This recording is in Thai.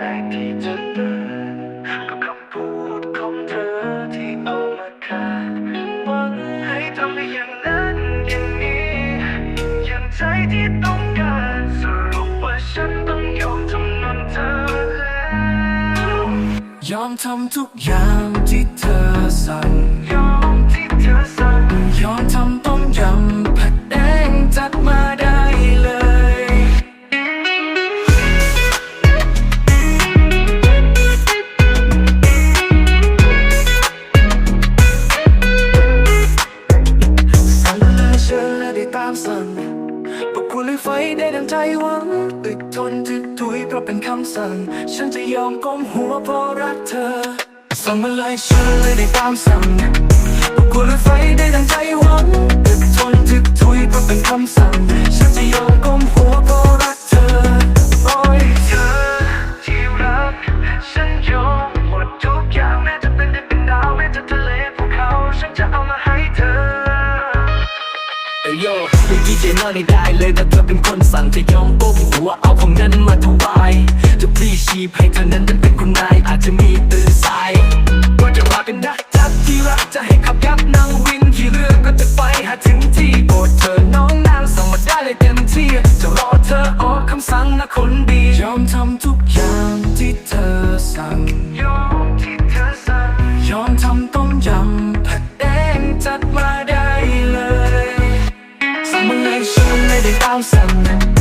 แรกที่จอเธอก็คำพูดของเธอที่เอามาคาดหวังให้ทำได้อย่างนั้นอย่างนี้ อย่างใจที่ต้องการสรุปว่าฉันต้องยอมจำนนเธอแล้วยอมทำทุกอย่างที่เธอสั่งยอมที่เธอ หวังอึดทนถึกถุยเพราะเป็นคำสั่ง ฉันจะยอมก้มหัวเพราะรักเธอ สั่งมาเลยเชิญเลยได้ตามสั่งปลุกคุณเลยไฟได้ดังใจหวังอึดทนถึกถุยเพราะเป็นคำสั่ง ฉันจะยอมก้มหัวเพราะรักเธอ โอ้ยเธอที่รัก ฉันยอมหมดทุกอย่างแม้จะเป็นได้เป็นดาวแม้จะทะเลภูเขา ฉันจะเอามาให้เธอเอ้ ไปดีเจนอร์ในได้เลยแต่เธอเป็นคนสั่งจะยอมก้มหัวเอาของนั้นมาถวายจะพลีชีพให้เธอนั้นเป็นคนนายอาจจะมีตื่นสายว่าจะว่าเป็นนักจับที่รักจะให้ขับยับนั่งวินที่เรื่องก็จะไปหาถึงที่โปรดเธอน้องนางสั่งมาได้เลยเต็มที่จะรอเธอออกคำสั่งนะคนดียอมทำทุกอย่างที่เธอสั่ง kal